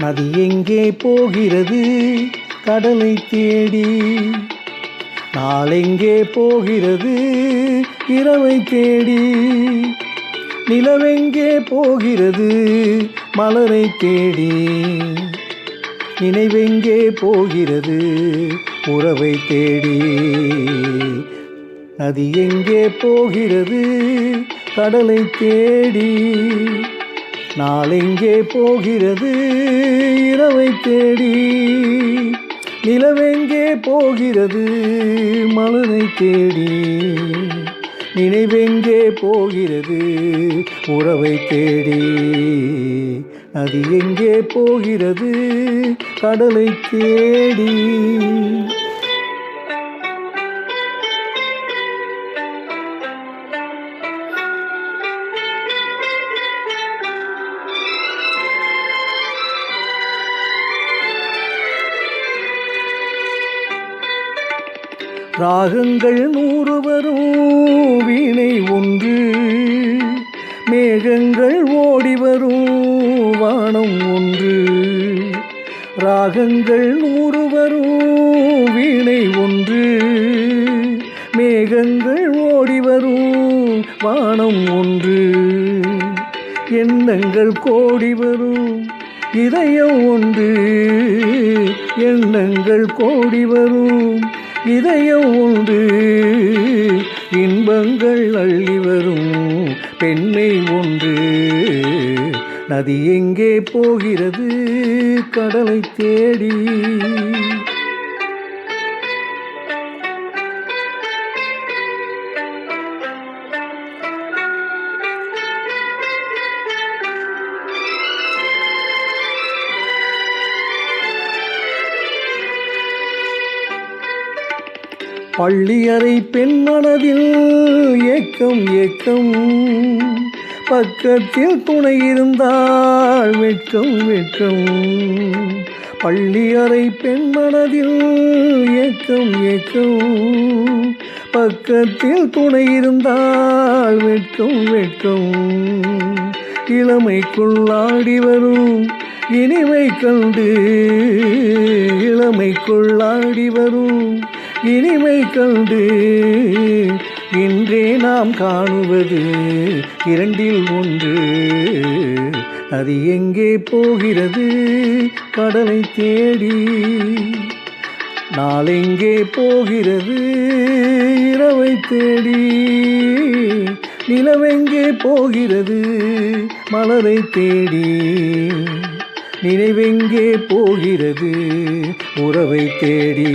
நதி எங்கே போகிறது? கடலை தேடி. நாளெங்கே போகிறது? இரவை தேடி. நிலவெங்கே போகிறது? மலரை தேடி. நினைவெங்கே போகிறது? உறவை தேடி. நதி எங்கே போகிறது? கடலை தேடி. நாளெங்கே போகிறது இரவை தேடி? நிலவெங்கே போகிறது மலரை தேடி? நினைவெங்கே போகிறது உறவை தேடி? நதி எங்கே போகிறது கடலை தேடி? ராகங்கள் நூறு வரும் வீணை ஒன்று. மேகங்கள் ஓடி வரும் வானம் ஒன்று. ராகங்கள் நூறு வரும் வீணை ஒன்று. மேகங்கள் ஓடி வரும் வானம் ஒன்று. எண்ணங்கள் கோடி வரும் இதயம் ஒன்று. எண்ணங்கள் கோடி வரும் இதயம் உண்டு. இன்பங்கள் அள்ளி வரும் பெண்ணை ஒன்று. நதி எங்கே போகிறது? கடலை தேடி. பள்ளியறை பெண் மனதில் ஏக்கம் ஏக்கம். பக்கத்தில் துணை இருந்தால் வெட்கம் வெட்கம். பள்ளியறை பெண் மனதில் ஏக்கம் ஏக்கம். பக்கத்தில் துணை இருந்தால் வெட்கம் வெட்கம். இளமைக்குள்ளாடி வரும் இனிமை கண்டு இளமைக்குள்ளாடி வரும் இனிமை கண்டு இன்றே நாம் காணுவது இரண்டில் ஒன்று. அது எங்கே போகிறது? கடலை தேடி. நாளெங்கே போகிறது? இரவை தேடி. நிலவெங்கே போகிறது? மலரை தேடி. நினைவெங்கே போகிறது? உறவை தேடி.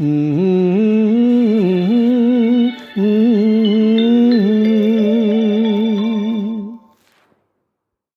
Mm-hmm.